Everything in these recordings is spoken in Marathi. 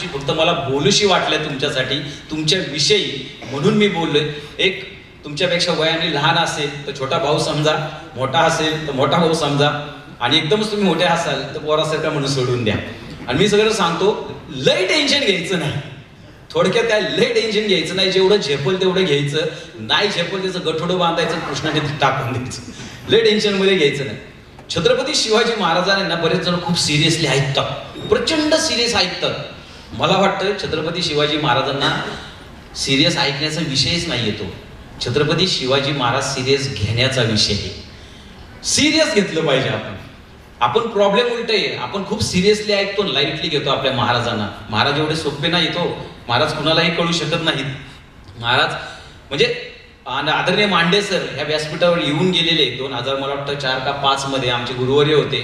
गोष्टी फक्त मला बोलूशी वाटल्या तुमच्यासाठी. तुमच्या विषयी म्हणून मी बोललोय. एक तुमच्यापेक्षा वयाने लहान असेल तर छोटा भाऊ समजा मोठा असेल तर मोठा भाऊ समजा आणि एकदमच तुम्ही मोठे असाल तर पोरासारखा म्हणून सोडून द्या. आणि मी सगळं सांगतो लय टेन्शन घ्यायचं नाही. थोडक्यात काय लय टेन्शन घ्यायचं नाही. जेवढं झेपल तेवढं घ्यायचं. नाही झेपल त्याचं गठोडं बांधायचं कृष्णाने टाकून द्यायचं. लय टेन्शनमध्ये घ्यायचं नाही. छत्रपती शिवाजी महाराजांना बरेच जण खूप सिरियसली ऐकतात. प्रचंड सिरियस ऐकतात. मला वाटतं छत्रपती शिवाजी महाराजांना सिरियस ऐकण्याचा विषयच नाही येतो छत्रपती शिवाजी महाराज सिरियस घेण्याचा विषय आहे. सिरियस घेतलं पाहिजे आपण. आपण प्रॉब्लेम उलट आहे आपण खूप सिरियसली ऐकतो लाईटली घेतो आपल्या महाराजांना. महाराज एवढे सोपे नाही तो हो. महाराज कुणालाही कळू शकत नाहीत. महाराज म्हणजे आदरणीय मांडे सर ह्या व्यासपीठावर येऊन गेलेले दोन हजार मला वाटतं चार का पाच मध्ये आमचे गुरुवर्य होते.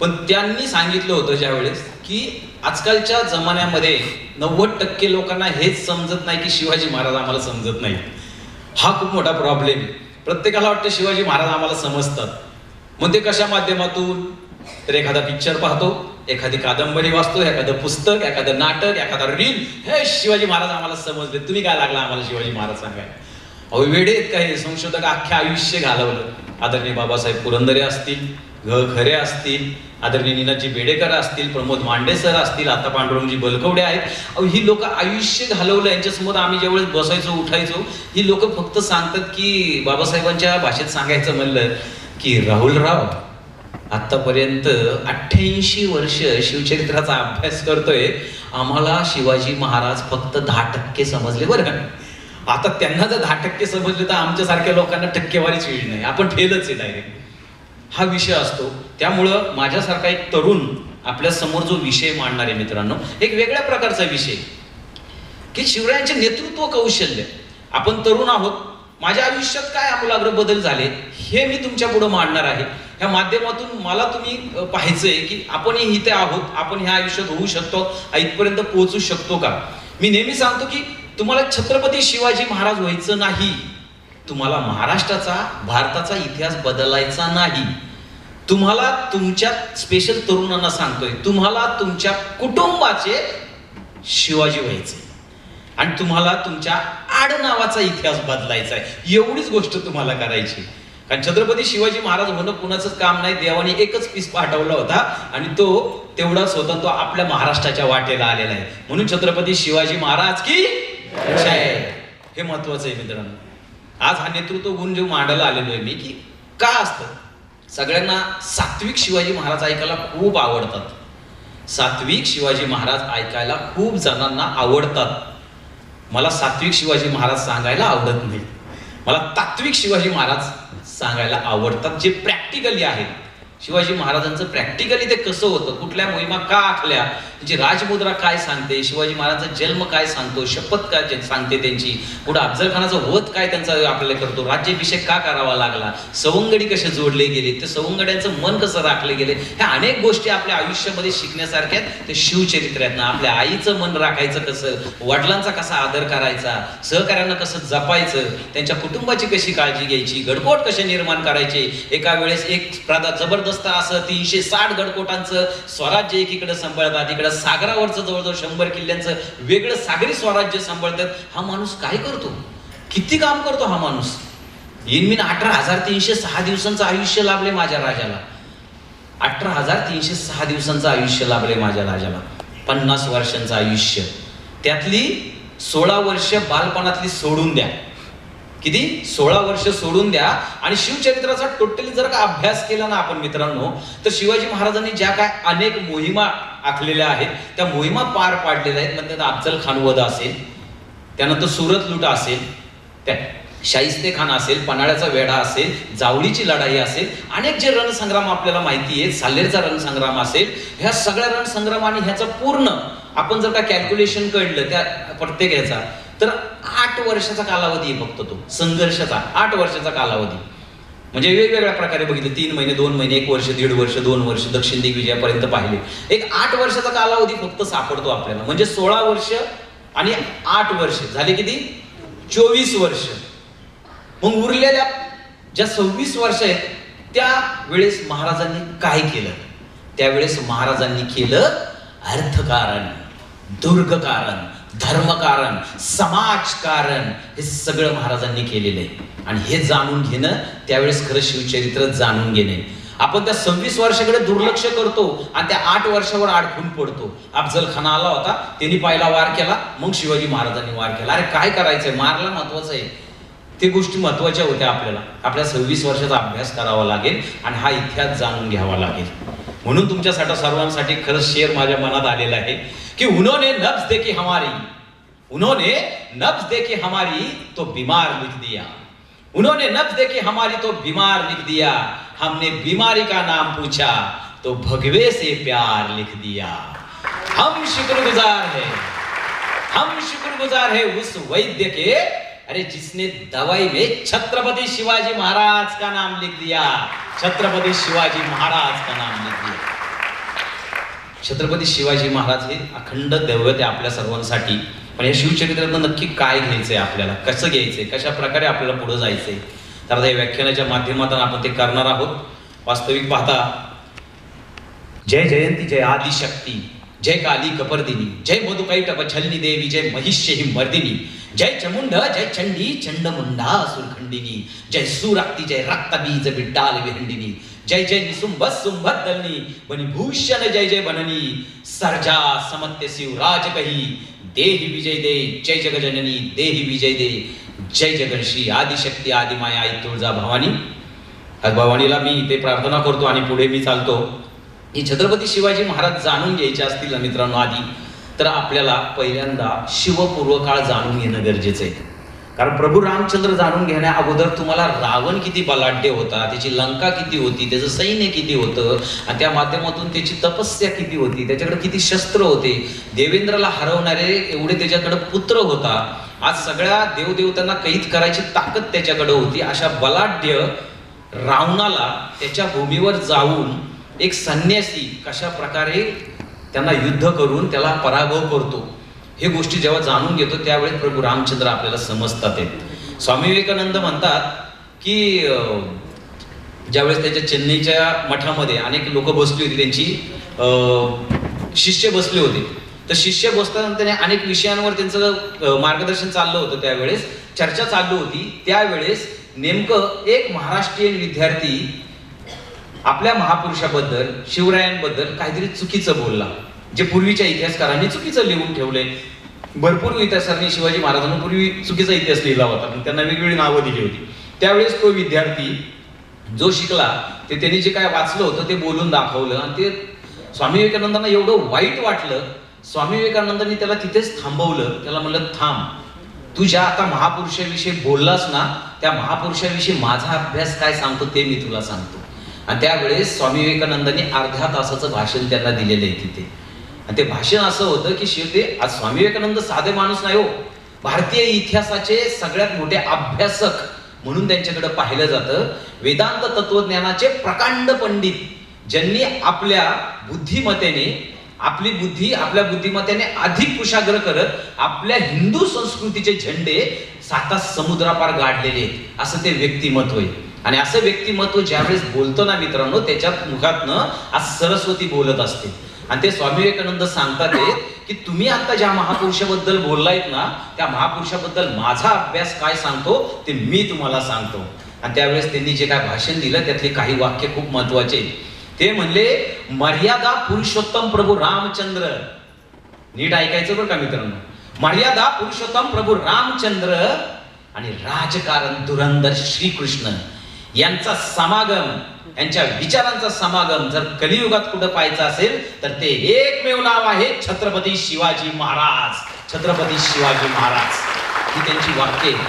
पण त्यांनी सांगितलं होतं ज्यावेळेस की आजकालच्या जमान्यामध्ये नव्वद टक्के लोकांना हेच समजत नाही की शिवाजी महाराज आम्हाला समजत नाही. हा खूप मोठा प्रॉब्लेम आहे प्रत्येकाला वाटतं शिवाजी महाराज आम्हाला समजतात. मग ते कशा माध्यमातून? तर एखादा पिक्चर पाहतो एखादी कादंबरी वाचतो एखादं पुस्तक एखादं नाटक एखादा रील हे शिवाजी महाराज आम्हाला समजले. तुम्ही काय लागला आम्हाला शिवाजी महाराज सांगाय अहो वेळेत काही संशोधक अख्खे आयुष्य घालवलं. आदरणीय बाबासाहेब पुरंदरे असतील घ खरे असतील आदरणीय नीनाजी बेडेकर असतील प्रमोद मांडे सर असतील आता पांडुरंगजी बलकवडे आहेत. अहो ही लोक आयुष्य घालवलं यांच्यासमोर आम्ही ज्यावेळेस बसायचो उठायचो ही लोक फक्त सांगतात की बाबासाहेबांच्या भाषेत सांगायचं म्हणलं की राहुलराव आत्तापर्यंत अठ्ठ्याऐंशी वर्ष शिवचरित्राचा अभ्यास करतोय. आम्हाला शिवाजी महाराज फक्त दहा टक्के समजले बरं आता त्यांना जर दहा टक्के समजले तर आमच्यासारख्या लोकांना टक्केवारीच येईल नाही. आपण फेलच आहे डायरेक्ट हा विषय असतो. त्यामुळं माझ्यासारखा एक तरुण आपल्यासमोर जो विषय मांडणार आहे मित्रांनो एक वेगळ्या प्रकारचा विषय. की शिवरायांचे नेतृत्व कौशल्य. आपण तरुण आहोत. माझ्या आयुष्यात काय आमूलाग्र बदल झाले हे मी तुमच्यापुढे मांडणार आहे. ह्या माध्यमातून मला तुम्ही पाहायचंय की आपणही इथे आहोत. आपण ह्या आयुष्यात होऊ शकतो. इथपर्यंत पोहोचू शकतो का? मी नेहमी सांगतो की तुम्हाला छत्रपती शिवाजी महाराज व्हायचं नाही. तुम्हाला महाराष्ट्राचा भारताचा इतिहास बदलायचा नाही. तुम्हाला तुमच्या स्पेशल तरुणांना सांगतोय तुम्हाला तुमच्या कुटुंबाचे शिवाजी व्हायचे. आणि तुम्हाला तुमच्या आडनावाचा इतिहास बदलायचा आहे. एवढीच गोष्ट तुम्हाला करायची. कारण छत्रपती शिवाजी महाराज होणं कुणाचंच काम नाही देवाने एकच पीस पाठवला होता. आणि तो तेवढाच होता तो आपल्या महाराष्ट्राच्या वाटेला आलेला आहे. म्हणून छत्रपती शिवाजी महाराज की हे महत्वाचं आहे मित्रांनो. आज हा नेतृत्व गुण जे मांडायला आलेलो आहे मी की का असतं? सगळ्यांना सात्विक शिवाजी महाराज ऐकायला खूप आवडतात. सात्विक शिवाजी महाराज ऐकायला खूप जणांना आवडतात. मला सात्विक शिवाजी महाराज सांगायला आवडत नाही. मला तात्विक शिवाजी महाराज सांगायला आवडतात जे प्रॅक्टिकली आहेत. शिवाजी महाराजांचं प्रॅक्टिकली ते कसं होतं? कुठल्या मोहिमा का आखल्या? त्यांची राजमुद्रा काय सांगते? शिवाजी महाराजांचा जन्म काय सांगतो? शपथ काय सांगते त्यांची? पुढे अफजलखानाचा वध काय त्यांचा आपल्याला करतो? राज्याभिषेक का करावा लागला? सवंगडी कसे जोडले गेले? ते सवंगड्यांचं मन कसं राखले गेले? ह्या अनेक गोष्टी आपल्या आयुष्यामध्ये शिकण्यासारख्या आहेत. ते शिवचरित्र ना. आपल्या आईचं मन राखायचं कसं? वडिलांचा कसा आदर करायचा? सहकार्यांना कसं जपायचं? त्यांच्या कुटुंबाची कशी काळजी घ्यायची? गडकोट कसे निर्माण करायचे? एका वेळेस एक प्रदा जबरदस्त असं तीनशे साठ गडकोटांचं स्वराज्य एकीकडे सांभाळतात इकडे सागरावरचं जवळजवळ शंभर किल्ल्यांचं वेगळं सागरी स्वराज्य सांभाळतात हा माणूस काय करतो? किती काम करतो हा माणूस? येईन अठरा हजार तीनशे सहा दिवसांचं आयुष्य लाभले माझ्या राजाला. अठरा हजार तीनशे सहा दिवसांचं आयुष्य लाभले माझ्या राजाला. पन्नास वर्षांचं आयुष्य. त्यातली सोळा वर्ष बालपणातली सोडून द्या. किती? सोळा वर्ष सोडून द्या. आणि शिवचरित्राचा टोटली जर का अभ्यास केला ना आपण मित्रांनो तर शिवाजी महाराजांनी ज्या काय अनेक मोहिमा आखलेल्या आहेत त्या मोहिमा पार पाडलेल्या आहेत. म्हणजे अफजल खान वध असेल त्यानंतर सुरत लुट असेल त्या शाहिस्ते खान असेल पन्हाळ्याचा वेढा असेल जावळीची लढाई असेल अनेक जे रणसंग्राम आपल्याला माहिती आहे साल्लेरचा रणसंग्राम असेल ह्या सगळ्या रणसंग्राम आणि ह्याचं पूर्ण आपण जर का कॅल्क्युलेशन कळलं त्या प्रत्येक ह्याचा तर आठ वर्षाचा कालावधी आहे फक्त तो. संघर्षाचा आठ वर्षाचा कालावधी. म्हणजे वेगवेगळ्या प्रकारे बघितलं. तीन महिने दोन महिने एक वर्ष दीड वर्ष दोन वर्ष दक्षिण दिग्विजयापर्यंत पाहिले. एक आठ वर्षाचा कालावधी फक्त सापडतो आपल्याला. म्हणजे सोळा वर्ष आणि आठ वर्ष. झाले किती? चोवीस वर्ष. मग उरलेल्या ज्या सव्वीस वर्ष आहेत त्या वेळेस महाराजांनी काय केलं? त्यावेळेस महाराजांनी केलं अर्थकारण दुर्गकारण. धर्मकारण समाजकारण हे सगळं महाराजांनी केलेलं आहे. आणि हे जाणून घेणं त्यावेळेस खरं शिवचरित्र जाणून घेणे. आपण त्या सव्वीस वर्षाकडे दुर्लक्ष करतो आणि त्या आठ वर्षावर अडकून पडतो. अफजल खान आला होता त्यांनी पहिला वार केला मग शिवाजी महाराजांनी वार केला. अरे काय करायचंय? मारला महत्वाचं आहे. ते गोष्टी महत्त्वाच्या होत्या आपल्याला. आपल्या सव्वीस वर्षाचा अभ्यास करावा लागेल आणि हा इतिहास जाणून घ्यावा लागेल. म्हणून तुमच्यासाठी सर्वांसाठी खरंच शेअर माझ्या मनात आलेला आहे की उन्होंने नब्ज देखी हमारी उन्होंने नब्ज देखी हमारी तो बीमार लिख दिया. उन्होंने नब्ज देखी हमारी तो बीमार लिख दिया. हमने बीमारी का नाम पूछा तो भगवे से प्यार लिख दिया. हम शुक्रगुजार है. हम शुक्रगुजार है उस वैद्य के अरे जिसने दवाई में छत्रपति शिवाजी महाराज का नाम लिख दिया छत्रपति शिवाजी महाराज का नाम लिख दिया। छत्रपती शिवाजी महाराज हे अखंड दैवत आहे आपल्या सर्वांसाठी पण या शिवचरित्रातनं नक्की काय घ्यायचंय आपल्याला? कसं घ्यायचंय? कशा प्रकारे आपल्याला पुढे जायचंय? तर आता या व्याख्यानाच्या माध्यमातून आपण ते करणार आहोत. वास्तविक पाहता जय जयंती जय आदिशक्ती जय काली कपर्दिनी जय मधुकैटप छलनी देवी जय महिष्य ही मर्दिनी जय चमुंड जय चंडी चंडमुंडा सुरखंडिनी। जय सुराक्ती जय रक्तबीज बिड्डाल विहंडिनी। जय जय निसुंभ सुंभत दलनी बनी भूषण जय जय बननी। सर्जा समत्य शिवराज कही। देही विजय दे जय जग जननी देही विजय दे। जय जगर्षी आदिशक्ती आदिमाया आई तुळजा भवानी। आज भवानीला मी इथे प्रार्थना करतो आणि पुढे मी चालतो. ही छत्रपती शिवाजी महाराज जाणून घ्यायचे असतील मित्रांनो आधी? तर आपल्याला पहिल्यांदा शिवपूर्व काळ जाणून घेणं गरजेचं आहे. कारण प्रभू रामचंद्र जाणून घेण्या अगोदर तुम्हाला रावण किती बलाढ्य होता त्याची लंका किती होती त्याचं सैन्य किती होतं आणि त्या माध्यमातून त्याची तपस्या किती होती त्याच्याकडे किती शस्त्र होते देवेंद्रला हरवणारे एवढे त्याच्याकडे पुत्र होता. आज सगळ्या देवदेवतांना कैद करायची ताकद त्याच्याकडे होती. अशा बलाढ्य रावणाला त्याच्या भूमीवर जाऊन एक संन्यासी कशा प्रकारे त्यांना युद्ध करून त्याला पराभव करतो. हे गोष्टी जेव्हा जाणून घेतो त्यावेळी प्रभू रामचंद्र आपल्याला समजतात आहेत स्वामी विवेकानंद म्हणतात की ज्यावेळेस त्याच्या चेन्नईच्या मठामध्ये अनेक लोक बसली होती त्यांची शिष्य बसले होते. तर शिष्य बसताना त्याने अनेक विषयांवर त्यांचं मार्गदर्शन चाललं होतं त्यावेळेस. चर्चा चालू होती. त्यावेळेस नेमकं एक महाराष्ट्रीयन विद्यार्थी आपल्या महापुरुषाबद्दल शिवरायांबद्दल काहीतरी चुकीचं बोलला. जे पूर्वीच्या इतिहासकारांनी चुकीचं लिहून ठेवले. भरपूर इतिहासांनी शिवाजी महाराजांना पूर्वी चुकीचा इतिहास लिहिला होता पण त्यांना वेगवेगळी नावं दिली होती. त्यावेळेस तो विद्यार्थी जो शिकला ते त्यांनी जे काय वाचलं होतं ते बोलून दाखवलं आणि ते स्वामी विवेकानंदांना एवढं वाईट वाटलं. स्वामी विवेकानंदांनी त्याला तिथेच थांबवलं. त्याला म्हणलं थांब. तू ज्या आता महापुरुषाविषयी बोललास ना त्या महापुरुषाविषयी माझा अभ्यास काय सांगतो ते मी तुला सांगतो. आणि त्यावेळेस स्वामी विवेकानंदांनी अर्ध्या तासाचं भाषण त्यांना दिलेलं आहे तिथे. आणि ते भाषण असं होतं की शिवदे आज स्वामी विवेकानंद साधे माणूस नाही हो. भारतीय इतिहासाचे सगळ्यात मोठे अभ्यासक म्हणून त्यांच्याकडे पाहिलं जातं. वेदांत तत्वज्ञानाचे प्रकांड पंडित ज्यांनी आपल्या बुद्धिमत्तेने आपली बुद्धी आपल्या बुद्धिमत्तेने अधिक कुशाग्र करत आपल्या हिंदू संस्कृतीचे झेंडे साता समुद्रापार गाडलेले आहेत. असं ते व्यक्तिमत्व आहे. आणि असं व्यक्तिमत्व ज्यावेळेस बोलतो ना मित्रांनो त्याच्यात मुखातनं आज सरस्वती बोलत असते. आणि ते स्वामी विवेकानंद सांगतात की तुम्ही आता ज्या महापुरुषाबद्दल बोललायत ना त्या महापुरुषाबद्दल माझा अभ्यास काय सांगतो ते मी तुम्हाला सांगतो. आणि त्यावेळेस त्यांनी जे काय भाषण दिलं त्यातले काही वाक्य खूप महत्त्वाचे ते म्हणले मर्यादा पुरुषोत्तम प्रभू रामचंद्र. नीट ऐकायचं बरं का मित्रांनो? मर्यादा पुरुषोत्तम प्रभू रामचंद्र आणि राजकारण धुरंधर श्रीकृष्ण. यांचा समागम यांच्या विचारांचा समागम जर कलियुगात कुठं पाहायचा असेल तर ते एकमेव नाव आहे छत्रपती शिवाजी महाराज. छत्रपती शिवाजी महाराज. ही त्यांची वाक्य आहे.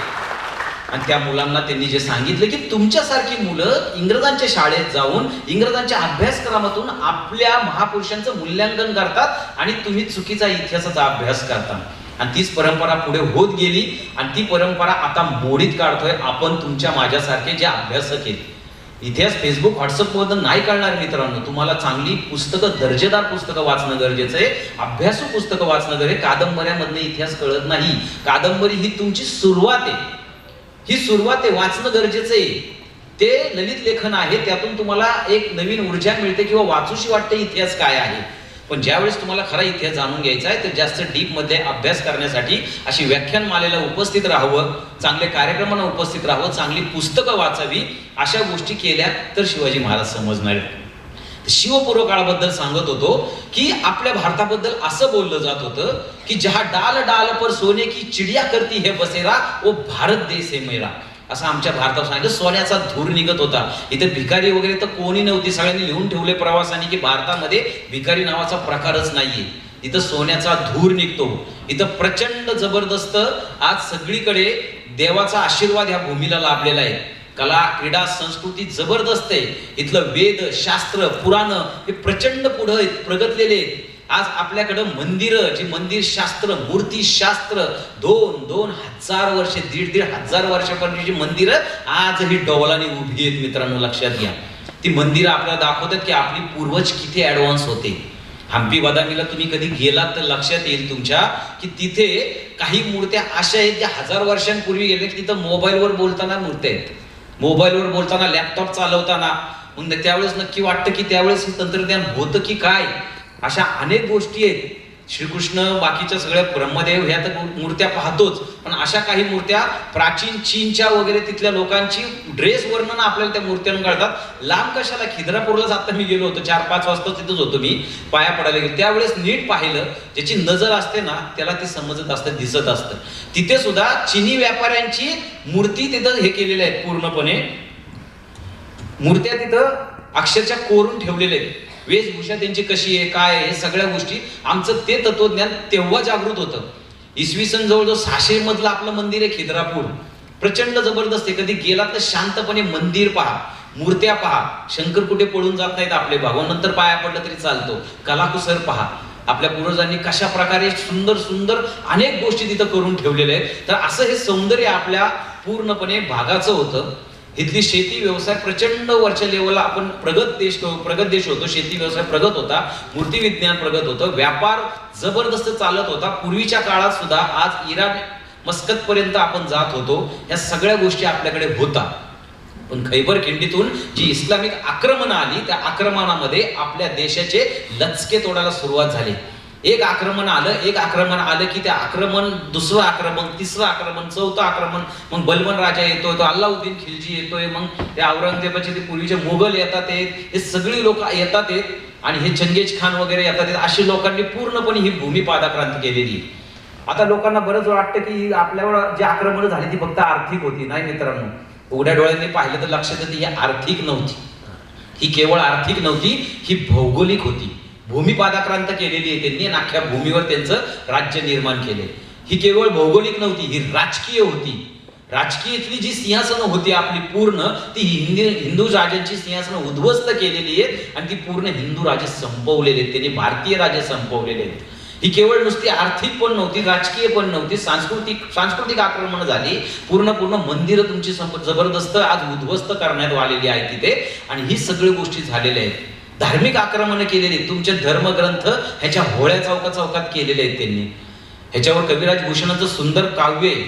आणि त्या मुलांना त्यांनी जे सांगितलं की तुमच्यासारखी मुलं इंग्रजांच्या शाळेत जाऊन इंग्रजांच्या अभ्यासक्रमातून आपल्या महापुरुषांचं मूल्यांकन करतात आणि तुम्ही चुकीचा इतिहासाचा अभ्यास करता. आणि तीच परंपरा पुढे होत गेली आणि ती परंपरा आता मोडीत काढतोय आपण तुमच्या माझ्यासारखे जे अभ्यासक आहेत. इतिहास फेसबुक व्हॉट्सअप नाही कळणार मित्रांनो तुम्हाला चांगली पुस्तकं दर्जेदार पुस्तकं वाचणं गरजेचं आहे. अभ्यासू पुस्तकं वाचणं गरजे कादंबऱ्यामधनं इतिहास कळत नाही. कादंबरी ही तुमची सुरुवात आहे. ही सुरुवात आहे वाचणं गरजेचं आहे. ते ललित लेखन आहे त्यातून तुम्हाला एक नवीन ऊर्जा मिळते किंवा वाचूशी वाटते इतिहास काय आहे. पण ज्यावेळेस तुम्हाला खरा इतिहास जाणून घ्यायचा आहे तर जास्त डीपमध्ये अभ्यास करण्यासाठी अशी व्याख्यानमालेला उपस्थित राहावं चांगल्या कार्यक्रमांना उपस्थित राहावं चांगली पुस्तकं वाचावी अशा गोष्टी केल्या तर शिवाजी महाराज समजणार शिवपूर्व काळाबद्दल सांगत होतो की आपल्या भारताबद्दल असं बोललं जात होतं की जहा डाल डाल पर सोने की चिडिया करती हे बसेरा व भारत देश हे मेरा. असं आमच्या भारतात सांगितलं सोन्याचा धूर निघत होता. इथे भिकारी वगैरे तर कोणी नव्हती. सगळ्यांनी लिहून ठेवले प्रवासाने की भारतामध्ये भिकारी नावाचा प्रकारच नाहीये. इथं सोन्याचा धूर निघतो. इथं प्रचंड जबरदस्त आज सगळीकडे देवाचा आशीर्वाद ह्या भूमीला लाभलेला आहे. कला क्रीडा संस्कृती जबरदस्त आहे. इथलं वेद शास्त्र पुराण हे प्रचंड पुढं आहेत प्रगतलेले आहेत. आज आपल्याकडं मंदिरं जी मंदिर शास्त्र मूर्ती शास्त्र दोन दोन हजार वर्ष दीड दीड हजार वर्षापर्यंतची मंदिरं आजही डोलाने उभी आहेत मित्रांनो लक्षात घ्या. ती मंदिरं आपल्याला दाखवतात की आपली पूर्वज किती ऍडव्हान्स होते. हम्पी बदामीला तुम्ही कधी गेलात तर लक्षात येईल तुमच्या की तिथे काही मूर्त्या अशा आहेत ज्या हजार वर्षांपूर्वी गेल्या की तिथं मोबाईलवर बोलताना मूर्त्या आहेत. मोबाईलवर बोलताना लॅपटॉप चालवताना. मग त्यावेळेस नक्की वाटतं की त्यावेळेस हे तंत्रज्ञान होतं की काय? अशा अनेक गोष्टी आहेत. श्रीकृष्ण बाकीच्या सगळ्या ब्रह्मदेव ह्या तर मूर्त्या पाहतोच. पण अशा काही मूर्त्या प्राचीन चीनच्या वगैरे तिथल्या लोकांची ड्रेस वर्णन आपल्याला त्या मूर्त्यांना कळतात. लांब कशाला? खिद्रापूरलाच आता मी गेलो होतो. चार पाच वाजता तिथंच होतो मी. पाया पडायला गेलो. त्यावेळेस नीट पाहिलं ज्याची नजर असते ना त्याला ते समजत असतं दिसत असतं. तिथे सुद्धा चिनी व्यापाऱ्यांची मूर्ती तिथं हे केलेल्या आहेत पूर्णपणे. मूर्त्या तिथं अक्षरशः कोरून ठेवलेल्या आहेत. वेशभूषा त्यांची कशी आहे काय आहे हे सगळ्या गोष्टी आमचं ते तत्वज्ञान तेव्हा जागृत होतं. इसवी सन जवळजवळ सहाशे मधलं आपलं मंदिर आहे खिद्रापूर. प्रचंड जबरदस्त आहे. कधी गेलात तर शांतपणे मंदिर पहा मूर्त्या पहा. शंकर कुठे पळून जात नाहीत आपले भागवून नंतर पाया पडलं तरी चालतो. कलाकुसर पहा. आपल्या पूर्वजांनी कशा प्रकारे सुंदर सुंदर अनेक गोष्टी तिथं करून ठेवलेल्या आहेत. तर असं हे सौंदर्य आपल्या पूर्णपणे भागाचं होतं. इथली शेती व्यवसाय प्रचंड वरच्या लेवलला आपण प्रगत देश प्रगत देश होतो. शेती व्यवसाय प्रगत होता मूर्ती विज्ञान प्रगत होतं व्यापार जबरदस्त चालत होता. पूर्वीच्या काळात सुद्धा आज इराण मस्कत पर्यंत आपण जात होतो. या सगळ्या गोष्टी आपल्याकडे होता. पण खैबर खिंडीतून जी इस्लामिक आक्रमण आली त्या आक्रमणामध्ये आपल्या देशाचे लचके तोडायला सुरुवात झाली. एक आक्रमण आलं एक आक्रमण आलं की ते आक्रमण दुसरं आक्रमण तिसरं आक्रमण चौथं आक्रमण मग बलवन राजा येतोय तो अल्लाउद्दीन खिलजी येतोय मग ते औरंगजेबाचे ते पूर्वीचे मोगल येतात हे सगळी लोक येतात आहेत आणि हे चंगेज खान वगैरे येतात अशी लोकांनी पूर्णपणे ही भूमी पादाक्रांती केलेली आता लोकांना बरंच वाटतं की आपल्यावर जी आक्रमण झाली ती फक्त आर्थिक होती नाही मित्रांनो? उघड्या डोळ्यांनी पाहिलं तर लक्षात येते ही आर्थिक नव्हती. ही केवळ आर्थिक नव्हती ही भौगोलिक होती. भूमी पादाक्रांत केलेली आहे त्यांनी आणि अख्ख्या भूमीवर त्यांचं राज्य निर्माण केले ही केवळ भौगोलिक नव्हती ही राजकीय होती. राजकीयतली जी सिंहासनं होती आपली पूर्ण ती हिंदी हिंदू राजांची सिंहासनं उद्ध्वस्त केलेली आहेत आणि ती पूर्ण हिंदू राजे संपवलेले आहेत त्यांनी भारतीय राजे संपवलेले आहेत. ही केवळ नुसती आर्थिक पण नव्हती राजकीय पण नव्हती सांस्कृतिक सांस्कृतिक आक्रमण झाली. पूर्ण पूर्ण मंदिरं तुमची संप- जबरदस्त आज उद्ध्वस्त करण्यात आलेली आहे तिथे. आणि ही सगळी गोष्टी झालेल्या आहेत. धार्मिक आक्रमणं केलेली तुमचे धर्मग्रंथ ह्याच्या होळ्या चौका चौकात केलेले आहेत त्यांनी. ह्याच्यावर कविराज भूषणाचं सुंदर काव्य आहे.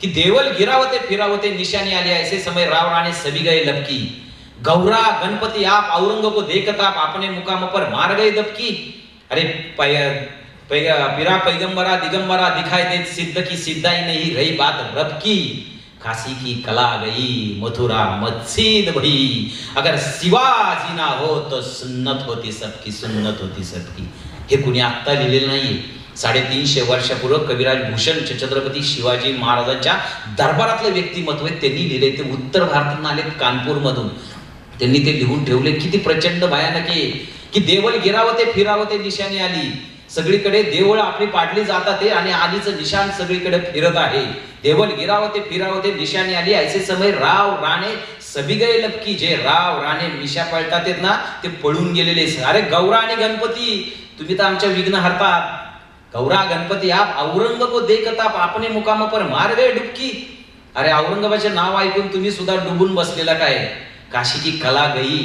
की देवल गिरावते फिरावते निशाणी आली ऐसे समय राव राणे सभी गए लपकी. गौरा गणपती आप औरंग को देखत आप मुकाम पर मार गए दबकी. अरे पै पिरा पैगंबरा दिगंबरा दिखाई दे सिद्ध की सिद्धाई नहीं रही बात रब की. काशी की कला गई मथुरा मत्सीद भई। अगर शिवाजी ना हो तो सुन्नत होती सबकी सुन्नत होती सबकी। हे कुणी आत्ता लिहिलेलं नाही साडेतीनशे वर्षापूर्वी कविराज भूषण छत्रपती शिवाजी महाराजांच्या दरबारातलं व्यक्तिमत्व आहे त्यांनी लिहिले ते उत्तर भारतातून आले कानपूरमधून. त्यांनी ते लिहून ठेवले. किती प्रचंड भयानक आहे. की देवल गिरावते फिरावते दिशाने आली. सगळीकडे देवळ आपली पाडली जातात आहे आणि आधीचं निशाण सगळीकडे फिरत आहे. देवल गिरावते फिरावते निशाणी आली. ऐसे समय राव राणे सभी लपकी. जे राव राणे मिशा पळतात ना ते पळून गेलेले अरे गौरा आणि गणपती तुम्ही तर आमच्या विघ्न हरतात. गौरा गणपती आप औरंग को देखताप आपने मुकाम पर मार गए डुबकी. अरे औरंगाबादचे नाव ऐकून तुम्ही सुद्धा डुबून बसलेला काय? काशी की कला गई.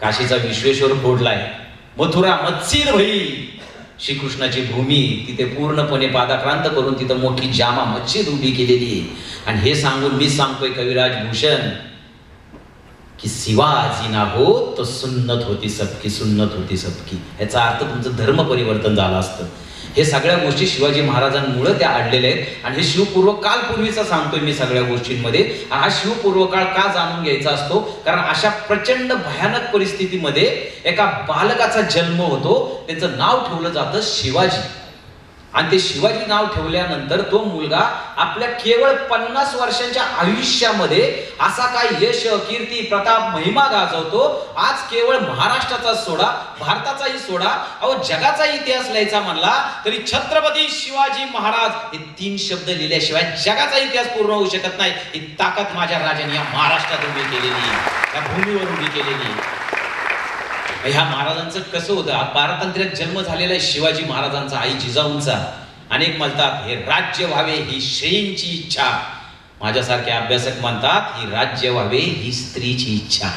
काशीचा विश्वेश्वर फोडलाय. मथुरा मत्सीर भई. श्रीकृष्णाची भूमी तिथे पूर्णपणे पादाक्रांत करून तिथं मोठी जामा मच्छीद उभी केलेली आहे. आणि हे सांगून मी सांगतोय कविराज भूषण की शिवाजी ना हो तो सुन्नत होती सबकी सुन्नत होती सबकी. याचा अर्थ तुमचं धर्म परिवर्तन झालं असतं. हे सगळ्या गोष्टी शिवाजी महाराजांमुळे त्या आडलेल्या आहेत. आणि हे शिवपूर्व काल पूर्वीचा सांगतोय मी सगळ्या गोष्टींमध्ये. हा शिवपूर्व काळ का जाणून घ्यायचा असतो? कारण अशा प्रचंड भयानक परिस्थितीमध्ये एका बालकाचा जन्म होतो. त्याचं नाव ठेवलं जातं शिवाजी. आणि ते शिवाजी नाव ठेवल्यानंतर तो मुलगा आपल्या केवळ पन्नास वर्षांच्या आयुष्यामध्ये असा काय यश कीर्ती प्रताप महिमा गाजवतो. आज केवळ महाराष्ट्राचा सोडा भारताचाही सोडा अहो जगाचा इतिहास लिहायचा म्हणला तरी छत्रपती शिवाजी महाराज हे तीन शब्द लिहिल्याशिवाय जगाचा इतिहास पूर्ण होऊ शकत नाही. ही ताकद माझ्या राजाने या महाराष्ट्रात उभी केलेली या भूमीवर उभी केलेली आहे. ह्या महाराजांचं कसं होतं? हा पारतंत्र्यात जन्म झालेला आहे शिवाजी महाराजांचा आई जिजाऊंचा. अनेक म्हणतात हे राज्य व्हावे ही श्रेयींची इच्छा. माझ्यासारखे अभ्यासक म्हणतात ही राज्य व्हावे ही स्त्रीची इच्छा.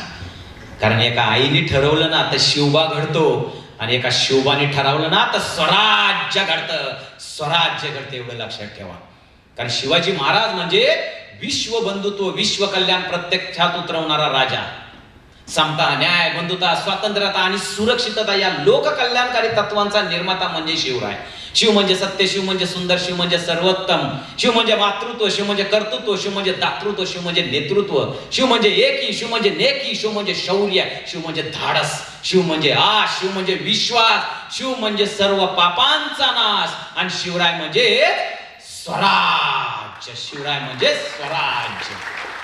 कारण एका आईने ठरवलं ना तर शिवबा घडतो. आणि एका शिवबाने ठरवलं ना तर स्वराज्य घडतं. स्वराज्य घडतं एवढं लक्षात ठेवा. कारण शिवाजी महाराज म्हणजे विश्व बंधुत्व विश्व कल्याण प्रत्यक्षात उतरवणारा राजा. समता न्याय बंधुता स्वातंत्र्यता आणि सुरक्षितता या लोककल्याणकारी तत्वांचा निर्माता म्हणजे शिवराय शिव म्हणजे सत्य शिव म्हणजे सुंदर शिव म्हणजे सर्वोत्तम शिव म्हणजे मातृत्व शिव म्हणजे कर्तृत्व शिव म्हणजे दातृत्व शिव म्हणजे नेतृत्व शिव म्हणजे एकी शिव म्हणजे नेकी शिव म्हणजे शौर्य शिव म्हणजे धाडस शिव म्हणजे आश शिव म्हणजे विश्वास शिव म्हणजे सर्व पापांचा नाश आणि शिवराय म्हणजे स्वराज्य शिवराय म्हणजे स्वराज्य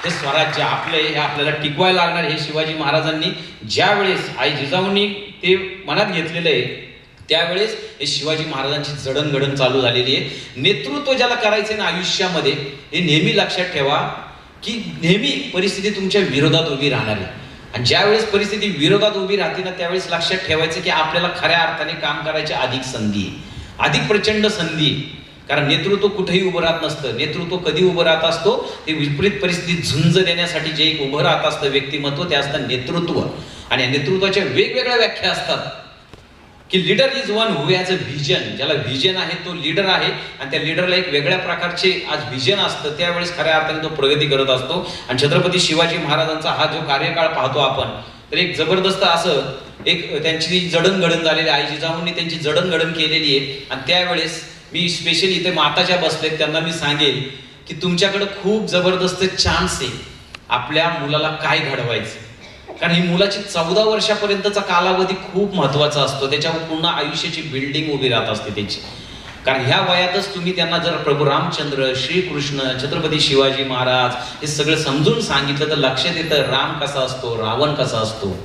हे स्वराज्य आपलं हे आपल्याला टिकवायला लागणार हे शिवाजी महाराजांनी ज्यावेळेस आई जिजाऊंनी ते मनात घेतलेलं आहे त्यावेळेस हे शिवाजी महाराजांची जडणघडण चालू झालेली आहे. नेतृत्व ज्याला करायचे ना आयुष्यामध्ये हे नेहमी लक्षात ठेवा की नेहमी परिस्थिती तुमच्या विरोधात उभी राहणार आहे. आणि ज्यावेळेस परिस्थिती विरोधात उभी राहते ना त्यावेळेस लक्षात ठेवायचं की आपल्याला खऱ्या अर्थाने काम करायची अधिक संधी अधिक प्रचंड संधी आहे. कारण नेतृत्व कुठेही उभं राहत नसतं. नेतृत्व कधी उभं राहत असतो? ते विपरीत परिस्थितीत झुंज देण्यासाठी जे एक उभं राहत असतं व्यक्तिमत्व ते असतं नेतृत्व. आणि या नेतृत्वाच्या वेगवेगळ्या व्याख्या असतात. की leader is one who has a vision ज्याला व्हिजन आहे तो लीडर आहे. आणि त्या लीडरला एक वेगळ्या प्रकारचे आज व्हिजन असतं. त्यावेळेस खऱ्या अर्थाने तो प्रगती करत असतो. आणि छत्रपती शिवाजी महाराजांचा हा जो कार्यकाळ पाहतो आपण तर एक जबरदस्त असं एक त्यांची जडणघडण झालेली आहे जिजाऊंनी त्यांची जडणघडण केलेली आहे. आणि त्यावेळेस मी स्पेशली इथे माताच्या बसलेत त्यांना मी सांगेल की तुमच्याकडे खूप जबरदस्त चान्स आहे. आपल्या मुलाला काय घडवायचं? कारण ही मुलाची चौदा वर्षापर्यंतचा कालावधी खूप महत्त्वाचा असतो. त्याच्यावर पूर्ण आयुष्याची बिल्डिंग उभी राहत असते त्याची. कारण ह्या वयातच तुम्ही त्यांना जर प्रभू रामचंद्र श्रीकृष्ण छत्रपती शिवाजी महाराज हे सगळं समजून सांगितलं तर लक्षात येतं राम कसा असतो रावण कसा असतो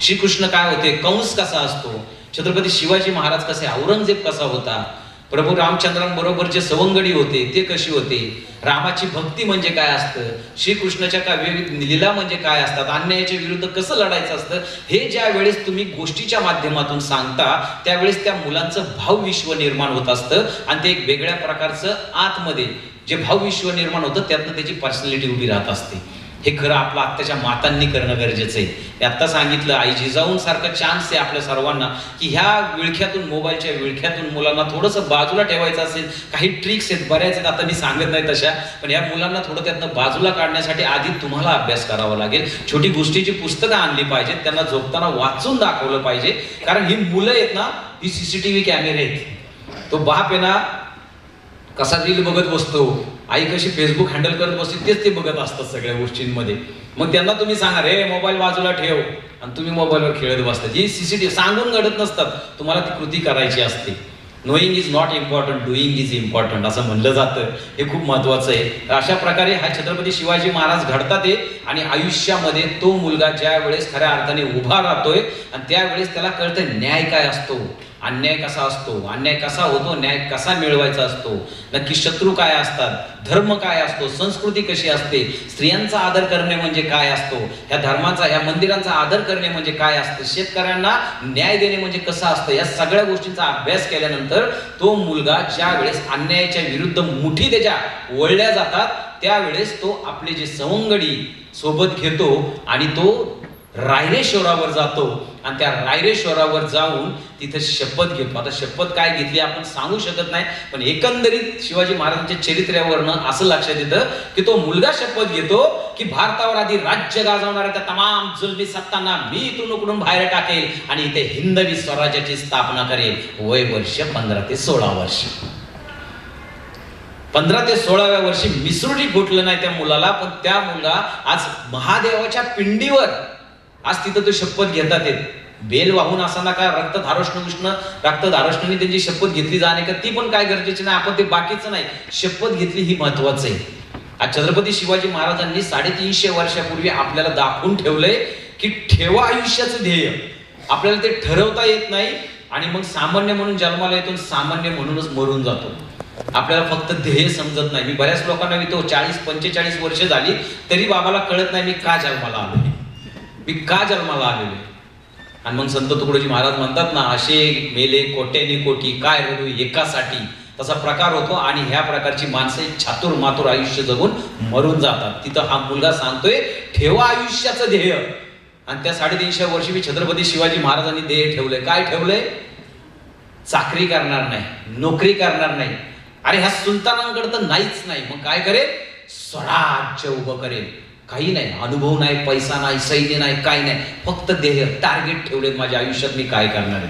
श्रीकृष्ण काय होते कंस कसा असतो छत्रपती शिवाजी महाराज कसे औरंगजेब कसा होता प्रभू रामचंद्रांबरोबर जे सवंगडी होते ते कशी होते? रामाची भक्ती म्हणजे काय असतं? श्रीकृष्णाच्या का विविध लीला म्हणजे काय असतात? अन्यायाच्या विरुद्ध कसं लढायचं असतं? हे ज्या वेळेस तुम्ही गोष्टीच्या माध्यमातून सांगता त्यावेळेस त्या मुलांचं भावविश्व निर्माण होत असतं आणि ते एक वेगळ्या प्रकारचं आतमध्ये जे भावविश्व निर्माण होतं त्यातनं त्याची पर्सनॅलिटी उभी राहत असते. हे खरं आपलं आत्ताच्या मातांनी करणं गरजेचं आहे. मी आत्ता सांगितलं आई जिजाऊन सारखं चान्स आहे आपल्या सर्वांना की ह्या विळख्यातून मोबाईलच्या विळख्यातून मुलांना थोडंसं बाजूला ठेवायचं असेल काही ट्रिक्स आहेत बऱ्याच आहेत आता मी सांगत नाही तशा पण या मुलांना थोडं त्यातनं बाजूला काढण्यासाठी आधी तुम्हाला अभ्यास करावा लागेल. छोटी गोष्टीची पुस्तकं आणली पाहिजेत त्यांना झोपताना वाचून दाखवलं पाहिजे. कारण ही मुलं आहेत ना ही सीसीटीव्ही कॅमेरे आहेत. तो बाप आहे ना कसा रील बघत बसतो आई कशी फेसबुक हँडल करत बसते तेच ते बघत असतात सगळ्या गोष्टींमध्ये. मग त्यांना तुम्ही सांगा रे मोबाईल बाजूला ठेव. आणि तुम्ही मोबाईलवर खेळत बसता. जी सी सी टी सांगून घडत नसतात तुम्हाला ती कृती करायची असते. Knowing is not important doing is important असं म्हणलं जातं. हे खूप महत्वाचं आहे. तर अशा प्रकारे हा छत्रपती शिवाजी महाराज घडतात आहे आणि आयुष्यामध्ये तो मुलगा ज्या वेळेस खऱ्या अर्थाने उभा राहतोय आणि त्यावेळेस त्याला कळतं न्याय काय असतो. अन्याय कसा असतो? अन्याय कसा होतो? न्याय कसा मिळवायचा असतो? नक्की शत्रू काय असतात? धर्म काय असतो? संस्कृती कशी असते? स्त्रियांचा आदर करणे म्हणजे काय असतो? ह्या धर्माचा या मंदिरांचा आदर करणे म्हणजे काय असतं? शेतकऱ्यांना न्याय देणे म्हणजे कसं असतं? या सगळ्या गोष्टींचा अभ्यास केल्यानंतर तो मुलगा ज्या वेळेस अन्यायाच्या विरुद्ध मुठी त्याच्या वळल्या जातात त्यावेळेस तो आपले जे सवंगडी सोबत घेतो आणि तो रायरेश्वरावर जातो आणि त्या रायरेश्वरावर जाऊन तिथे शपथ घेतो. आता शपथ काय घेतली आपण सांगू शकत नाही पण एकंदरीत शिवाजी महाराजांच्या चरित्र्यावरनं असं लक्षात येतं की तो मुलगा शपथ घेतो की भारतावर आधी राज्य गाजवणाऱ्या त्या तमाम जुलमी सत्तांना मी इथून उकडून बाहेर टाकेल आणि इथे हिंदवी स्वराज्याची स्थापना करेल. वय वर्ष पंधरा ते सोळा वर्ष. पंधरा ते सोळाव्या वर्षी मिसरुटी फुटलं नाही त्या मुलाला पण त्या मुलगा आज महादेवाच्या पिंडीवर आज तिथं तो शपथ घेतात येत बेल वाहून असताना काय रक्त धारोष्ण उष्ण रक्त धारोष्णाने त्यांची शपथ घेतली जाणे का ती पण काय गरजेची नाही. आपण ते बाकीचं नाही. शपथ घेतली ही महत्वाचं आहे. आज छत्रपती शिवाजी महाराजांनी साडेतीनशे वर्षापूर्वी आपल्याला दाखवून ठेवलंय की ठेवा आयुष्याचं ध्येय. आपल्याला ते ठरवता येत नाही आणि मग सामान्य म्हणून जन्माला येतो सामान्य म्हणूनच मरून जातो. आपल्याला फक्त ध्येय समजत नाही. मी बऱ्याच लोकांना तो चाळीस पंचेचाळीस वर्ष झाली तरी बाबाला कळत नाही मी का जन्माला आलो मी का जन्माला आलेलो आणि मग संत तुकडोजी महाराज म्हणतात ना असे मेले कोट्यानी कोटी काय रडू एकासाठी? तसा प्रकार होतो आणि ह्या प्रकारची माणसे छातूर छातुर मातुर आयुष्य जगून मरून जातात. तिथं हा मुलगा सांगतोय ठेवा आयुष्याचं ध्येय. आणि त्या साडेतीनशे वर्षी मी छत्रपती शिवाजी महाराजांनी ध्येय ठेवलंय. काय ठेवलंय? चाकरी करणार नाही नोकरी करणार नाही. अरे ह्या सुलतानांकडे तर नाहीच नाही. मग काय करेल? स्वराज्य उभं करेल. काही नाही अनुभव नाही पैसा नाही सैन्य नाही काही नाही. फक्त ध्येय टार्गेट ठेवलेत माझ्या आयुष्यात मी काय करणार आहे?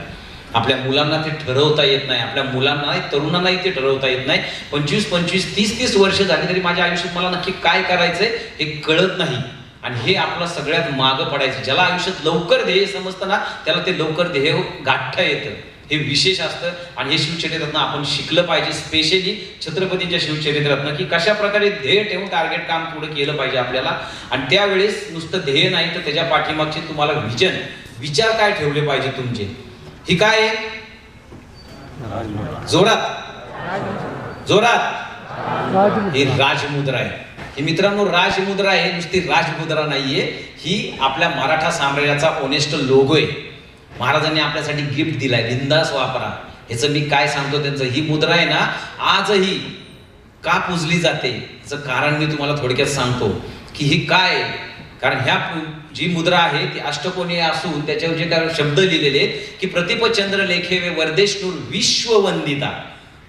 आपल्या मुलांना ते ठरवता येत नाही. आपल्या मुलांना नाही तरुणांनाही ते ठरवता येत नाही. पंचवीस पंचवीस तीस तीस वर्ष झाली तरी माझ्या आयुष्यात मला नक्की काय करायचंय हे कळत नाही. आणि हे आपलं सगळ्यात मागं पडायचं. ज्याला आयुष्यात लवकर ध्येय समजतं ना त्याला ते लवकर ध्येय गाठता येतं. हे विशेष असतं. आणि हे शिवचरित्रातनं आपण शिकलं पाहिजे. स्पेशली छत्रपतींच्या शिवचरित्रातनं की कशा प्रकारे ध्येय ठेवून टार्गेट काम पुढे केलं पाहिजे आपल्याला. आणि त्यावेळेस नुसतं ध्येय नाही तर त्याच्या पाठीमागचे तुम्हाला विजन विचार काय ठेवले पाहिजे तुमचे? ही काय आहे? जोरात. जोरात. ही राजमुद्रा आहे. ही मित्रांनो राजमुद्रा आहे. नुसती राजमुद्रा नाहीये. ही आपल्या मराठा साम्राज्याचा ओनेस्ट लोगो आहे. महाराजांनी आपल्यासाठी गिफ्ट दिलाय बिंदास वापरा. ह्याचं मी काय सांगतो त्यांचं ही मुद्रा आहे ना आजही का पुजली जाते? याचं कारण मी तुम्हाला थोडक्यात सांगतो की ही काय कारण ह्या जी मुद्रा आहे ती अष्टकोनी असून त्याच्यावर जे काय शब्द लिहिलेले आहेत की प्रतिपचंद्र लेखे वे वरदेशनूर विश्ववंदिता.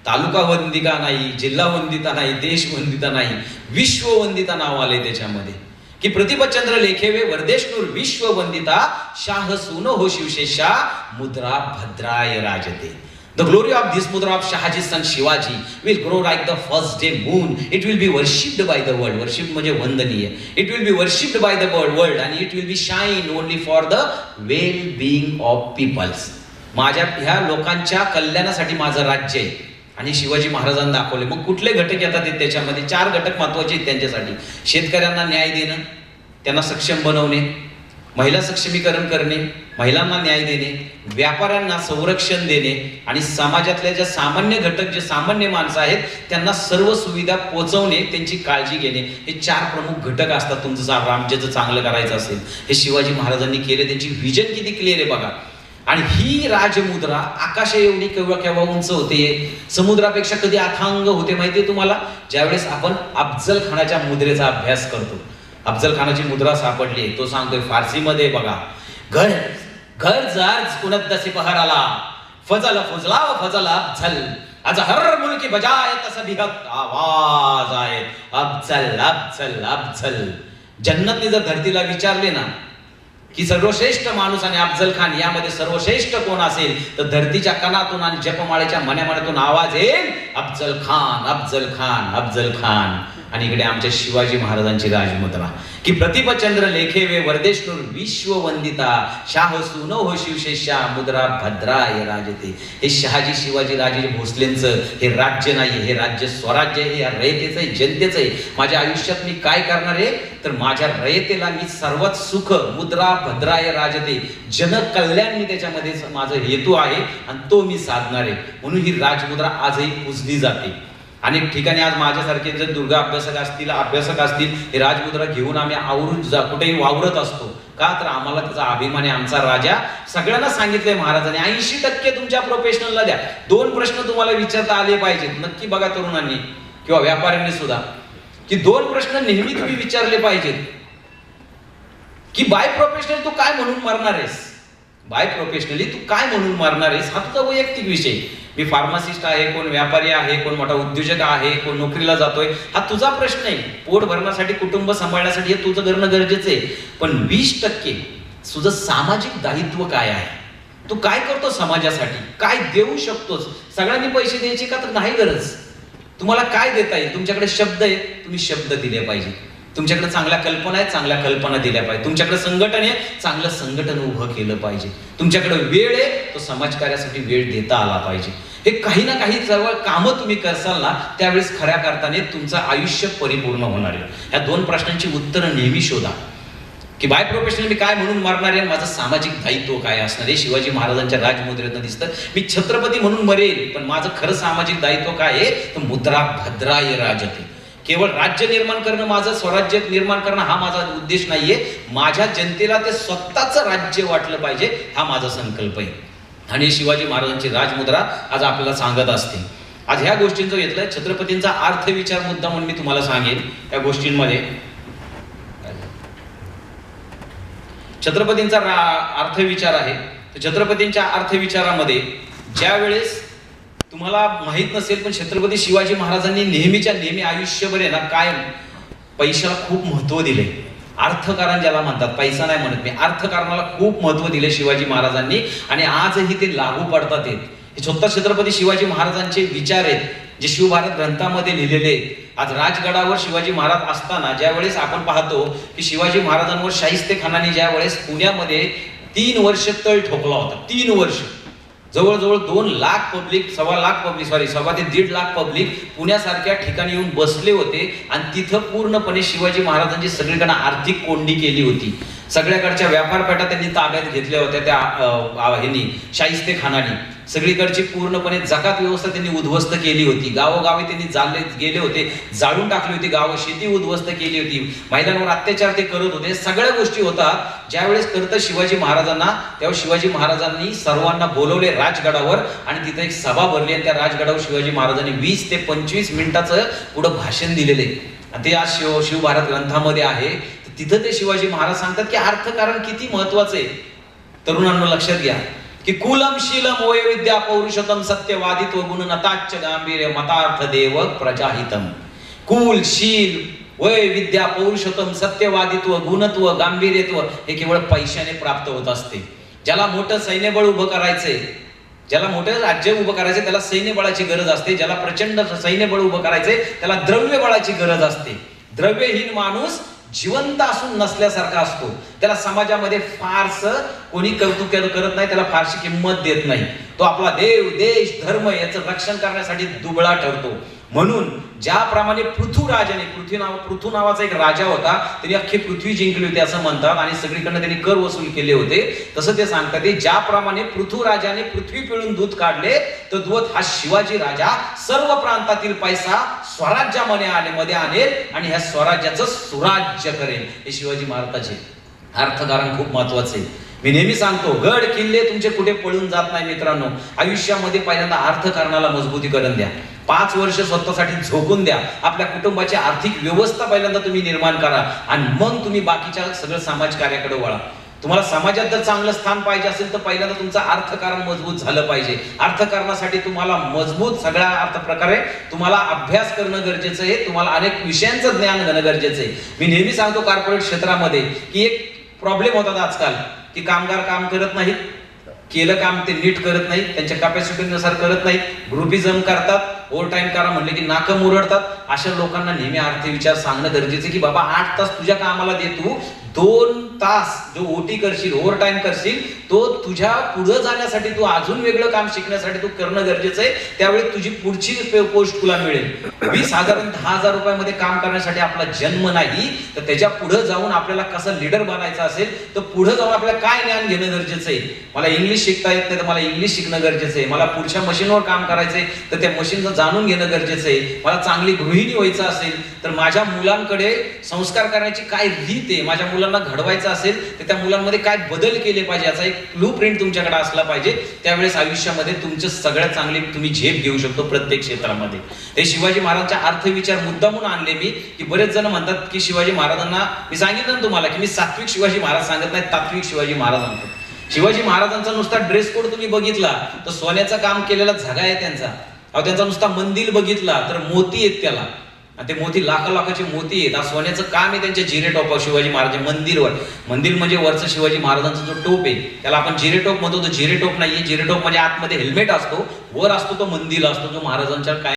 तालुका वंदिका नाही जिल्हा वंदिता नाही देश वंदिता नाही विश्ववंदिता नाव आले त्याच्यामध्ये. की प्रतिपचंद्र लेखेवे वरदेशनूर विश्ववंदिता शाह सुनो हो शिवशेषा मुद्रा भद्राय राजते The glory of this mudra of Shahaji son Shivaji will grow like the first day moon. It will be worshipped by the world. Worship म्हणजे वंदनीय. It will be worshipped by the world, world and it will be shine only for the well-being of peoples. माझ्या ह्या लोकांच्या कल्याणासाठी माझं राज्य आहे आणि शिवाजी महाराजांना दाखवले. मग कुठले घटक येतात ते त्याच्यामध्ये? चार घटक महत्त्वाचे आहेत त्यांच्यासाठी. शेतकऱ्यांना न्याय देणं त्यांना सक्षम बनवणे महिला सक्षमीकरण करणे महिलांना न्याय देणे व्यापाऱ्यांना संरक्षण देणे आणि समाजातल्या ज्या सामान्य घटक जे सामान्य माणसं आहेत त्यांना सर्व सुविधा पोहोचवणे त्यांची काळजी घेणे. हे चार प्रमुख घटक असतात तुमचं सा- राज्याचं चांगलं करायचं असेल. हे शिवाजी महाराजांनी केले. त्यांची व्हिजन किती क्लिअर आहे बघा. आणि ही राजमुद्रा आकाशा एवढी केव्हा केव्हा उंच होते समुद्रापेक्षा कधी अथांग होते माहितीये तुम्हाला? ज्यावेळेस आपण अफजल खानाच्या मुद्रेचा अभ्यास करतो. अफजल खानाची मुद्रा सापडली तो सांगतोय फारसीमध्ये बघा घर घर जर कुणत दसी पहाराला. फजल फुजला व फजल अफजल. आज हर मुलकी बजाय तसा बिहक आवाज आहे अफजल अफजल अफजल. जन्नतने जर धरतीला विचारले ना की सर्वश्रेष्ठ माणूस आणि अफजल खान यामध्ये सर्वश्रेष्ठ कोण असेल तर धरतीच्या कणातून आणि जपमाळेच्या मण्यामण्यातून आवाज येईल अफजल खान अफजल खान अफजल खान. आणि इकडे आमच्या शिवाजी महाराजांची राजमुद्रा. की प्रतिपचंद्र लेखे वे वरदेशनूर विश्ववंदिता शाह सुनो हो शिवशेषा मुद्रा भद्रा हे राजते. हे शहाजी शिवाजी राजे भोसलेंचं हे राज्य नाही हे राज्य स्वराज्य हे या रयतेचं आहे जनतेचं आहे. माझ्या आयुष्यात मी काय करणार आहे? तर माझ्या रयतेला मी सर्वात सुख मुद्रा भद्रा हे राजते. जनकल्याण मी त्याच्यामध्ये माझा हेतू आहे आणि तो मी साधणार आहे. म्हणून ही राजमुद्रा आजही पुजली जाते. अनेक ठिकाणी आज माझ्यासारखे जर दुर्गा अभ्यासक असतील अभ्यासक असतील हे राजमुद्रा घेऊन आम्ही आवरून जा कुठेही वावरत असतो. का तर आम्हाला त्याचा अभिमान आहे आमचा राजा सगळ्यांना सांगितलंय महाराजांनी ऐंशी टक्के तुमच्या प्रोफेशनलला द्या. दोन प्रश्न तुम्हाला विचारता आले पाहिजेत. नक्की बघा तरुणांनी किंवा व्यापाऱ्यांनी सुद्धा की दोन प्रश्न नेहमी तुम्ही विचारले पाहिजेत. की बाय प्रोफेशनल तू काय म्हणून मरणार आहेस? बाय प्रोफेशनली तू काय म्हणून मरणार आहेस? हा तुझा वैयक्तिक विषय. मी फार्मासिस्ट आहे कोण व्यापारी आहे कोण मोठा उद्योजक आहे कोण नोकरीला जातोय. हा तुझा प्रश्न आहे. पोट भरण्यासाठी कुटुंब सांभाळण्यासाठी हे तुझं करणं गरजेचं आहे. पण वीस टक्के तुझं सामाजिक दायित्व काय आहे? तू काय करतो समाजासाठी? काय देऊ शकतोस? सगळ्यांनी पैसे द्यायचे का तर नाही गरज? तुम्हाला काय देता येईल? तुमच्याकडे शब्द आहे तुम्ही शब्द दिले पाहिजे तुमच्याकडे चांगल्या कल्पना आहेत चांगल्या कल्पना दिल्या पाहिजे. तुमच्याकडे संघटन आहे चांगलं संघटन उभं केलं पाहिजे. तुमच्याकडे वेळ आहे तो समाजकार्यासाठी वेळ देता आला पाहिजे. हे काही ना काही जवळ कामं तुम्ही करसाल ना त्यावेळेस खऱ्या करताने तुमचं आयुष्य परिपूर्ण होणार आहे. ह्या दोन प्रश्नांची उत्तरं नेहमी शोधा. की बाय प्रोफेशनल मी काय म्हणून मरणार आहे माझं सामाजिक दायित्व काय असणार आहे? शिवाजी महाराजांच्या राजमुद्रेतनं दिसतं मी छत्रपती म्हणून मरेल पण माझं खरं सामाजिक दायित्व काय आहे? तर मुद्रा भद्राय राजते. केवळ राज्य निर्माण करणं माझं स्वराज्य निर्माण करणं हा माझा उद्देश नाहीये. माझ्या जनतेला ते स्वतःचं राज्य वाटलं पाहिजे हा माझा संकल्प आहे आणि शिवाजी महाराजांची राजमुद्रा आज आपल्याला सांगत असते. आज ह्या गोष्टींचं घेतलं छत्रपतींचा अर्थविचार मुद्दा म्हणून मी तुम्हाला सांगेन. या गोष्टींमध्ये छत्रपतींचा रा- अर्थविचार आहे. तर छत्रपतींच्या अर्थविचारामध्ये ज्या वेळेस तुम्हाला माहीत नसेल पण छत्रपती शिवाजी महाराजांनी नेहमीच्या नेहमी आयुष्यभर आहे ना कायम पैशाला खूप महत्त्व दिले. अर्थकारण ज्याला म्हणतात पैसा नाही म्हणत मी अर्थकारणाला खूप महत्त्व दिले शिवाजी महाराजांनी आणि आजही ते लागू पडतात हे स्वतः छत्रपती शिवाजी महाराजांचे विचार आहेत जे शिवभारत ग्रंथामध्ये लिहिलेले आहेत. आज राजगडावर शिवाजी महाराज असताना ज्या वेळेस आपण पाहतो की शिवाजी महाराजांवर शाहिस्ते खानाने ज्या वेळेस पुण्यामध्ये तीन वर्ष तळ ठोकला होता तीन वर्ष. जवळजवळ दोन लाख पब्लिक सव्वा लाख पब्लिक सॉरी सव्वा ते दीड लाख पब्लिक पुण्यासारख्या ठिकाणी येऊन बसले होते आणि तिथं पूर्णपणे शिवाजी महाराजांची सगळीकडनं आर्थिक कोंडी केली होती. सगळ्याकडच्या व्यापारपेठा त्यांनी ताब्यात घेतल्या होत्या त्या ह्यांनी शाहिस्ते खानाने. सगळीकडची पूर्णपणे जकात व्यवस्था त्यांनी उद्ध्वस्त केली होती. गावोगावी त्यांनी जाळले गेले होते जाळून टाकली होती गाव शेती उद्ध्वस्त केली होती. महिलांवर अत्याचार ते करत होते. सगळ्या गोष्टी होतात ज्यावेळेस करतं शिवाजी महाराजांना तेव्हा शिवाजी महाराजांनी सर्वांना बोलवले राजगडावर आणि तिथे एक सभा भरली आणि त्या राजगडावर शिवाजी महाराजांनी वीस ते पंचवीस मिनिटाचं पुढं भाषण दिलेले. ते आज शिव शिवभारत ग्रंथामध्ये आहे. तिथं ते शिवाजी महाराज सांगतात की अर्थकारण किती महत्वाचं आहे. तरुणांना लक्षात घ्या. की कुलम शीलम वय विद्या पौरुषतम सत्यवादित्व गुण नताच्च गांभीर्य मतार्थ देव प्रजाहितम। कुल शील वय विद्या पौरुषोत्तम सत्यवादित्व गुणत्व गांभीर्यत्व हे केवळ पैशाने प्राप्त होत असते. ज्याला मोठं सैन्यबळ उभं करायचंय ज्याला मोठं राज्य उभं करायचंय त्याला सैन्यबळाची गरज असते. ज्याला प्रचंड सैन्यबळ उभं करायचंय त्याला द्रव्यबळाची गरज असते. द्रव्यहीन माणूस जिवंत असून नसल्यासारखा असतो. त्याला समाजामध्ये फारस कोणी कौतुक करत नाही त्याला फारशी किंमत देत नाही. तो आपला देव देश धर्म याचं रक्षण करण्यासाठी दुबळा ठरतो. म्हणून ज्याप्रमाणे पृथ्वीराजाने पृथ्वी नाव पृथ्वी नावाचा एक राजा होता त्यांनी अख्खी पृथ्वी जिंकली होती असं म्हणतात आणि सगळीकडनं त्यांनी कर वसूल केले होते. तसं ते सांगतात ते ज्याप्रमाणे पृथ्वीराजाने पृथ्वी पिळून दूध काढले तर दूध हा शिवाजी राजा सर्व प्रांतातील पैसा स्वराज्यामध्ये आले मध्ये आणेल आणि ह्या स्वराज्याचं सुराज्य करेल. हे शिवाजी महाराजाचे अर्थकारण खूप महत्त्वाचे मी नेहमी सांगतो गड किल्ले तुमचे कुठे पळून जात नाही मित्रांनो. आयुष्यामध्ये पहिल्यांदा अर्थकारणाला मजबूतीकरण द्या. पाच वर्ष स्वतःसाठी झोकून द्या. आपल्या कुटुंबाची आर्थिक व्यवस्था पहिल्यांदा तुम्ही निर्माण करा आणि मग तुम्ही बाकीच्या सगळं समाज कार्याकडे वळा. तुम्हाला समाजात जर चांगलं स्थान पाहिजे असेल तर पहिल्यांदा तुमचं अर्थकारण मजबूत झालं पाहिजे. अर्थकारणासाठी तुम्हाला मजबूत सगळ्या अर्थ प्रकारे तुम्हाला अभ्यास करणं गरजेचं आहे. तुम्हाला अनेक विषयांचं ज्ञान घेणं गरजेचं आहे. मी नेहमी सांगतो कॉर्पोरेट क्षेत्रामध्ये की एक प्रॉब्लेम होतात आजकाल की कामगार काम करत नाहीत. केलं काम ते नीट करत नाही त्यांच्या कॅपॅसिटीनुसार करत नाही. ग्रुपिझम करतात ओव्हर टाईम करा म्हणले की नाकं मुरडतात. अशा लोकांना नेहमी अर्थविचार सांगणं गरजेचं आहे की बाबा आठ तास तुझ्या कामाला दे तू दोन तास जो ओटी करशील ओव्हर टाइम करशील तो तुझ्या पुढे जाण्यासाठी तू अजून वेगळं काम शिकण्यासाठी तू करणं गरजेचं आहे. त्यावेळी तुझी पुढची पोस्ट तुला मिळेल. मी साधारण दहा हजार रुपयामध्ये काम करण्यासाठी आपला जन्म नाही तर त्याच्या पुढे जाऊन आपल्याला कसं लीडर बनायचं असेल तर पुढे जाऊन आपल्याला काय ज्ञान घेणं गरजेचं आहे? मला इंग्लिश शिकता येत नाही तर मला इंग्लिश शिकणं गरजेचं आहे. मला पुढच्या मशीनवर काम करायचंय तर त्या मशीनचं जाणून घेणं गरजेचं आहे. मला चांगली गृहिणी व्हायचं असेल तर माझ्या मुलांकडे संस्कार करण्याची काय रीत आहे? माझ्या मुलांना घडवायचं असेल तर त्या मुलांमध्ये काय बदल केले पाहिजे? याचा एक ब्लू प्रिंट तुमच्याकडे असला पाहिजे. त्यावेळेस आयुष्यामध्ये तुमचं सगळ्यात चांगली तुम्ही झेप घेऊ शकतो प्रत्येक क्षेत्रामध्ये. हे शिवाजी महाराजांच्या अर्थविचार मुद्दा म्हणून आणले मी की बरेच जण म्हणतात की शिवाजी महाराजांना मी सांगितलं ना तुम्हाला की मी सात्विक शिवाजी महाराज सांगत नाही तात्विक शिवाजी महाराज सांगतो शिवाजी महाराजांचा नुसता ड्रेस कोड तुम्ही बघितला तर सोन्याचं काम केलेला झगा आहे त्यांचा. अहो त्यांचा नुसता मंदिर बघितला तर मोती आहेत त्याला. आणि ते मोती लाखा लाखाचे मोती आहेत. आज सोन्याचं काम आहे त्यांच्या जिरे शिवाजी महाराज मंदिरवर. मंदिर म्हणजे वरचं शिवाजी महाराजांचा जो टोप आहे त्याला आपण जिरे टोप म्हणतो. तो जिरे टोप नाहीये. जिरे टोप म्हणजे आतमध्ये हेल्मेट असतो. वर असतो तो मंदिर असतो जो महाराजांच्या काय